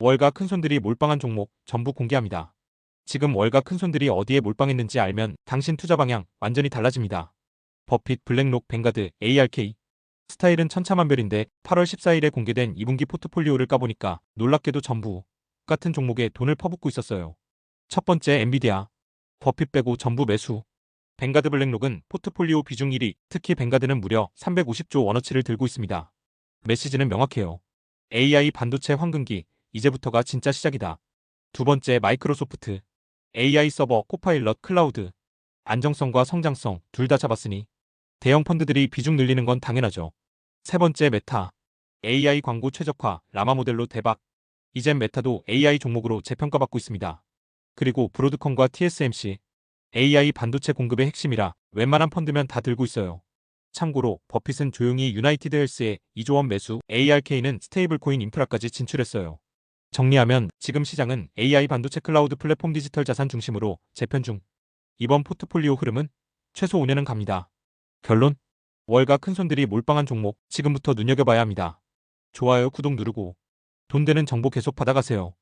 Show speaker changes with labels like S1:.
S1: 월가 큰손들이 몰빵한 종목 전부 공개합니다. 지금 월가 큰손들이 어디에 몰빵했는지 알면 당신 투자 방향 완전히 달라집니다. 버핏, 블랙록, 뱅가드, ARK 스타일은 천차만별인데 8월 14일에 공개된 2분기 포트폴리오를 까보니까 놀랍게도 전부 같은 종목에 돈을 퍼붓고 있었어요. 첫 번째 엔비디아 버핏 빼고 전부 매수 뱅가드 블랙록은 포트폴리오 비중 1위 특히 뱅가드는 무려 350조 원어치를 들고 있습니다. 메시지는 명확해요. AI 반도체 황금기 이제부터가 진짜 시작이다. 두 번째 마이크로소프트 AI 서버 코파일럿 클라우드 안정성과 성장성 둘 다 잡았으니 대형 펀드들이 비중 늘리는 건 당연하죠. 세 번째 메타 AI 광고 최적화 라마 모델로 대박 이젠 메타도 AI 종목으로 재평가받고 있습니다. 그리고 브로드컴과 TSMC AI 반도체 공급의 핵심이라 웬만한 펀드면 다 들고 있어요. 참고로 버핏은 조용히 유나이티드 헬스에 2조 원 매수, ARK는 스테이블 코인 인프라까지 진출했어요. 정리하면 지금 시장은 AI 반도체 클라우드 플랫폼 디지털 자산 중심으로 재편 중. 이번 포트폴리오 흐름은 최소 5년은 갑니다. 결론? 월가 큰손들이 몰빵한 종목 지금부터 눈여겨봐야 합니다. 좋아요, 구독 누르고 돈 되는 정보 계속 받아가세요.